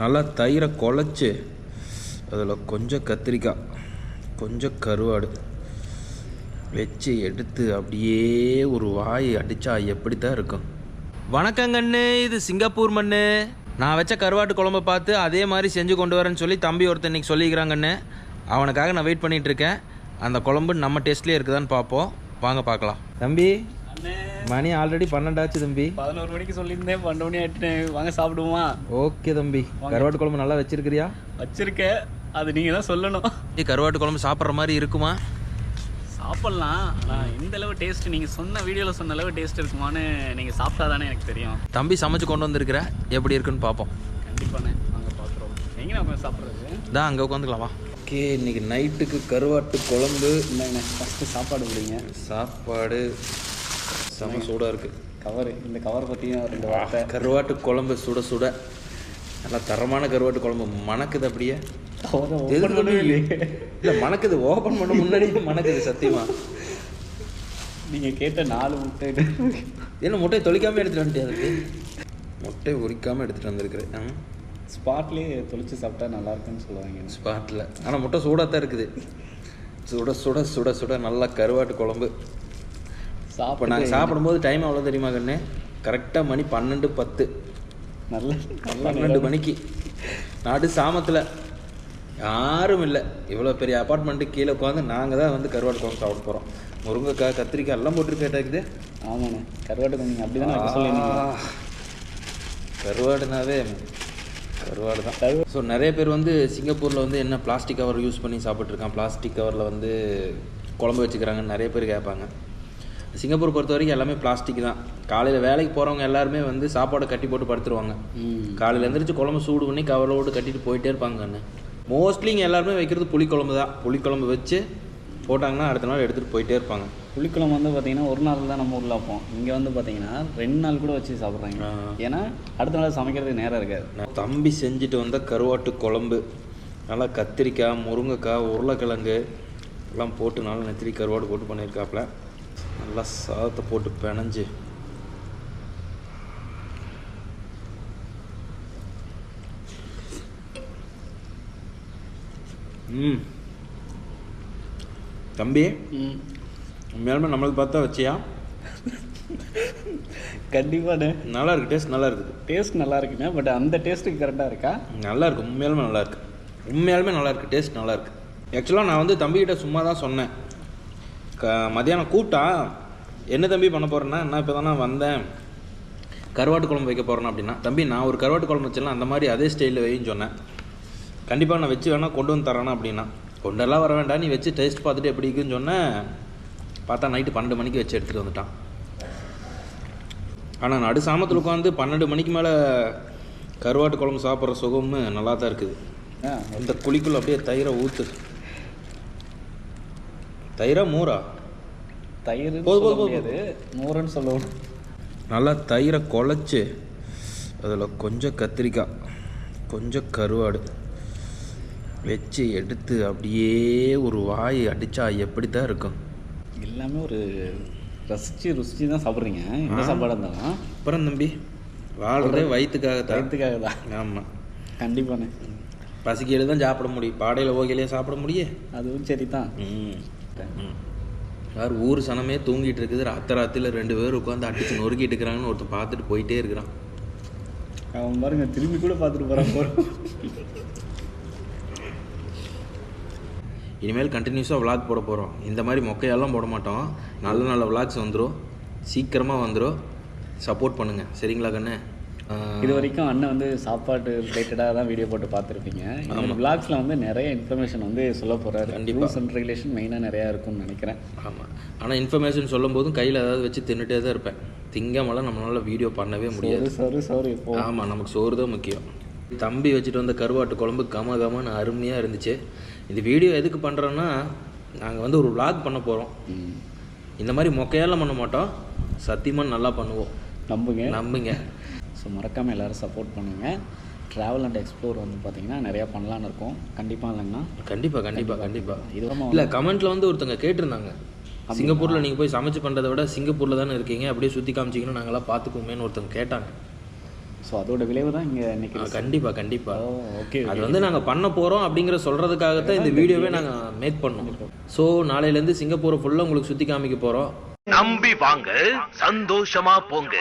நல்லா தயிரை குழச்சி அதில் கொஞ்சம் கத்திரிக்காய் கொஞ்சம் கருவாடு வச்சு எடுத்து அப்படியே ஒரு வாய் அடித்தா எப்படி தான் இருக்கும் வணக்கங்கண்ணு இது சிங்கப்பூர் மண்ணு. நான் வச்ச கருவாட்டு குழம்பு பார்த்து அதே மாதிரி செஞ்சு கொண்டு வரேன்னு சொல்லி தம்பி ஒருத்தன் இன்னைக்கு சொல்லிக்கிறாங்கண்ணு அவனுக்காக நான் வெயிட் பண்ணிட்டு இருக்கேன். அந்த குழம்பு நம்ம டேஸ்ட்லேயே இருக்குதான்னு பார்ப்போம். வாங்க பார்க்கலாம். தம்பி? மணி ஆல்ரெடி பன்னெண்டாச்சு தம்பி. பதினோரு மணிக்கு சொல்லியிருந்தேன் பன்னெண்டு மணி ஆயிட்டு வாங்க சாப்பிடுவோமா? ஓகே தம்பி. கருவாட்டு குழம்பு நல்லா வச்சிருக்கிறியா? வச்சிருக்கேன். அது நீங்க தான் சொல்லணும். கருவாட்டு குழம்பு சாப்பிட்ற மாதிரி இருக்குமா? சாப்பிடலாம். ஆனால் இந்த அளவு டேஸ்ட் நீங்க சொன்ன வீடியோல சொன்ன அளவு டேஸ்ட் இருக்குமான்னு நீங்க சாப்பிட்டா தானே எனக்கு தெரியும். தம்பி சமைச்சு கொண்டு வந்திருக்கிற எப்படி இருக்குன்னு பார்ப்போம் கண்டிப்பாண்ணே. வாங்க பார்க்குறோம் எங்கே நம்ம சாப்பிட்றது? தான் அங்கே உட்காந்துக்கலாம் வா. ஓகே இன்னைக்கு நைட்டுக்கு கருவாட்டு குழம்பு. இல்லைண்ணே ஃபஸ்ட்டு சாப்பாடு கொடுங்க சாப்பாடு செம சூடாக இருக்குது கவர் இந்த கவர் பற்றியும் ரெண்டு வார்த்தை. கருவாட்டு குழம்பு சுட சுட. நல்லா தரமான கருவாட்டு குழம்பு. மணக்குது அப்படியே? இல்ல மணக்குது. ஓபன் பண்ண முன்னாடியே மணக்குது சத்தியமா. நீங்கள் கேட்ட நாலு முட்டை என்ன முட்டையை தொளிக்காம எடுத்துட்டு வந்துட்டேன் அதுக்கு? முட்டையை உரிக்காம எடுத்துட்டு வந்திருக்கிறேன். ஸ்பாட்லேயே தொளிச்சு சாப்பிட்டா நல்லா இருக்குன்னு சொல்லுவாங்க. ஸ்பாட்டில் ஆனால் முட்டை சூடாக தான் இருக்குது. சுட சுட சுட சுட நல்லா கருவாட்டு குழம்பு. இப்போ சாப்பிட நாங்கள் சாப்பிடும்போது டைம் எவ்வளோ தெரியுமா கண்ணு? கரெக்டாக மணி பன்னெண்டு பத்து. நல்ல நல்ல பன்னெண்டு மணிக்கு. நாடு சாமத்தில். யாரும் இல்லை. இவ்வளோ பெரிய அப்பார்ட்மெண்ட்டு கீழே உட்காந்து நாங்கள் தான் வந்து கருவாட்டு குழம்பு சாப்பிட போகிறோம் முருங்கைக்காய் கத்திரிக்காய் எல்லாம் போட்டு கேட்டாக்குது ஆமாண்ணே. கருவாட்டு கொஞ்சம் அப்படி தானே கருவாடுனாவே கருவாடு தான். ஸோ நிறைய பேர் வந்து சிங்கப்பூரில் வந்து என்ன பிளாஸ்டிக் கவர் யூஸ் பண்ணி சாப்பிட்ருக்கான் பிளாஸ்டிக் கவரில் வந்து குழம்பு வச்சுக்கிறாங்கன்னு நிறைய பேர் கேட்பாங்க. சிங்கப்பூர் பொறுத்த வரைக்கும் எல்லாமே பிளாஸ்டிக் தான். காலையில் வேலைக்கு போகிறவங்க எல்லாருமே வந்து சாப்பாடை கட்டி போட்டு படுத்துருவாங்க. காலையில் எந்திரிச்சு குழம்பு சூடு பண்ணி கவரோடு கட்டிட்டு போயிட்டே இருப்பாங்கன்னு மோஸ்ட்லி இங்கே எல்லாருமே வைக்கிறது புளிக்குழம்பு தான். புளிக்குழம்பு வச்சு போட்டாங்கன்னா அடுத்த நாள் எடுத்துகிட்டு போயிட்டே இருப்பாங்க. புளிக்குழம்பு வந்து பார்த்தீங்கன்னா ஒரு நாள் தான் நம்ம ஊரில் வைப்போம். இங்கே வந்து பார்த்தீங்கன்னா ரெண்டு நாள் கூட வச்சு சாப்பிட்றாங்க. ஏன்னா அடுத்த நாள் சமைக்கிறதுக்கு நேரம் இருக்காது. தம்பி செஞ்சுட்டு வந்த கருவாட்டு குழம்பு நல்லா கத்திரிக்காய் முருங்கைக்காய் உருளைக்கிழங்கு எல்லாம் போட்டு நல்லா நெத்திரி கருவாடு போட்டு பண்ணியிருக்காப்புல. நல்லா சாதத்தை போட்டு பிணைஞ்சு. ம். தம்பி ம். உண்மையாலுமே நம்மளுக்கு பார்த்தா வச்சியா? கண்டிப்பாண்ணே நல்லா இருக்கு டேஸ்ட் நல்லா இருக்குது. டேஸ்ட் நல்லா இருக்குண்ணே பட் அந்த டேஸ்ட்டுக்கு கரெக்டாக இருக்கா? நல்லா இருக்கு உண்மையாலுமே நல்லா இருக்கு. உண்மையாலுமே நல்லா இருக்கு டேஸ்ட் நல்லா இருக்கு. ஆக்சுவலாக நான் வந்து தம்பிக்கிட்ட சும்மா தான் சொன்னேன். க மதியானம் கூப்பிட்டா என்ன தம்பி பண்ண போறேன்னா நான் இப்போ தானே வந்தேன். கருவாட்டு குழம்பு வைக்க போகிறேன் அப்படின்னா தம்பி நான் ஒரு கருவாட்டு குழம்பு வச்சிடலாம். அந்த மாதிரி அதே ஸ்டைலில் வைன்னு சொன்னேன். கண்டிப்பாக நான் வச்சு வேணால் கொண்டு வந்து தரேனா அப்படின்னா. கொண்டெல்லாம் வர வேண்டாம். நீ வச்சு டேஸ்ட் பார்த்துட்டு எப்படி இருக்குன்னு சொன்னேன். பார்த்தா நைட்டு பன்னெண்டு மணிக்கு வச்சு எடுத்துகிட்டு வந்துட்டான். ஆனால் நடு சாமத்தில் உட்காந்து பன்னெண்டு மணிக்கு மேலே கருவாட்டு குழம்பு சாப்பிட்ற சுகமும் நல்லா தான் இருக்குது. ஆ. இந்த குழிக்குள்ள அப்படியே தயிரை ஊற்று தயிரா மோரா? தயிர் போதும், முடியாது. மோரன்னு சொல்லணும் நல்லா தயிரை குழச்சி அதில் கொஞ்சம் கத்திரிக்காய் கொஞ்சம் கருவாடு வச்சு எடுத்து அப்படியே ஒரு வாய் அடித்தா எப்படி தான் இருக்கும்? எல்லாமே ஒரு ரசித்து ருசிச்சு தான் சாப்பிட்றீங்க. எந்த சாப்பாடாக இருந்தாலும். அப்புறம் தம்பி வாழ்றதே வயிற்றுக்காக தான் வயிற்றுக்காக தான் ஆமாம் கண்டிப்பாண்ணே. பசிக்கையில் தான் சாப்பிட முடியும். பாடையில் ஓகையிலே சாப்பிட முடியும்? அதுவும் சரி தான் ம். ம். யார் ஊர் சனமே தூங்கிட்டு இருக்குது. ராத்திர ராத்திரில ரெண்டு பேர் உட்காந்து அடிச்சு நொறுக்கிட்டு இருக்கிறாங்கன்னு ஒருத்தன் பார்த்துட்டு போயிட்டே இருக்கிறான். அவன் பாருங்க திரும்பி கூட பார்த்துட்டு போகிறான் போகிறோம் இனிமேல் கண்டினியூஸாக விளாக் போட போகிறோம் இந்த மாதிரி மொக்கையெல்லாம் போட மாட்டோம். நல்ல நல்ல விளாக்ஸ் வந்துடும் சீக்கிரமாக வந்துடும் சப்போர்ட் பண்ணுங்கள் சரிங்களா கண்ணு? இது வரைக்கும் அண்ணன் வந்து சாப்பாடு ரிலேட்டடாக தான் வீடியோ போட்டு பார்த்துருப்பீங்க. இந்த விளாக்ஸில் வந்து நிறைய இன்ஃபர்மேஷன் வந்து சொல்ல போகிறாரு. ரூல்ஸ் அண்ட் ரெகுலேஷன் மெயினாக நிறையா இருக்கும்னு நினைக்கிறேன். ஆமாம் ஆனால் இன்ஃபர்மேஷன் சொல்லும் போதும் கையில் ஏதாவது வச்சு தின்னுட்டே தான் இருப்பேன். திங்கமெல்லாம் நம்மளால வீடியோ பண்ணவே முடியாது. சோறு சோறு இப்போ. ஆமாம் நமக்கு சோறு தான் முக்கியம். தம்பி வச்சுட்டு வந்த கருவாட்டு குழம்பு கம கமன்னு அருமையாக இருந்துச்சு. இந்த வீடியோ எதுக்கு பண்ணுறோன்னா நாங்கள் வந்து ஒரு vlog பண்ண போகிறோம். இந்த மாதிரி மொக்கையெல்லாம் பண்ண மாட்டோம். சத்தியமாக நல்லா பண்ணுவோம். நம்புங்க. நம்புங்க. ஸோ மறக்காமல் எல்லாரும் சப்போர்ட் பண்ணுங்கள் ட்ராவல் அண்ட் எக்ஸ்ப்ளோர் வந்து பார்த்தீங்கன்னா நிறையா பண்ணலான்னு இருக்கோம். கண்டிப்பாக இல்லைன்னா கண்டிப்பாக கண்டிப்பாக கண்டிப்பாக இது இல்லை கமெண்ட்டில் வந்து ஒருத்தங்க கேட்டிருந்தாங்க. சிங்கப்பூரில் நீங்கள் போய் சமைச்சு பண்ணுறதை விட சிங்கப்பூரில் தானே இருக்கீங்க அப்படியே சுற்றி காமிச்சிங்கன்னா நாங்களாம் பார்த்துக்குவோமேன்னு ஒருத்தங்க கேட்டாங்க. ஸோ அதோட விளைவு தான் இங்கே இன்னைக்கு கண்டிப்பாக கண்டிப்பாக ஓகே அது வந்து நாங்கள் பண்ண போகிறோம் அப்படிங்கிற சொல்கிறதுக்காகத்தான் இந்த வீடியோவே நாங்கள் மேக் பண்ணோம். ஸோ நாளையிலேருந்து சிங்கப்பூரை ஃபுல்லாக உங்களுக்கு சுற்றி காமிக்க போகிறோம் நம்பி வாங்க சந்தோஷமா போங்க.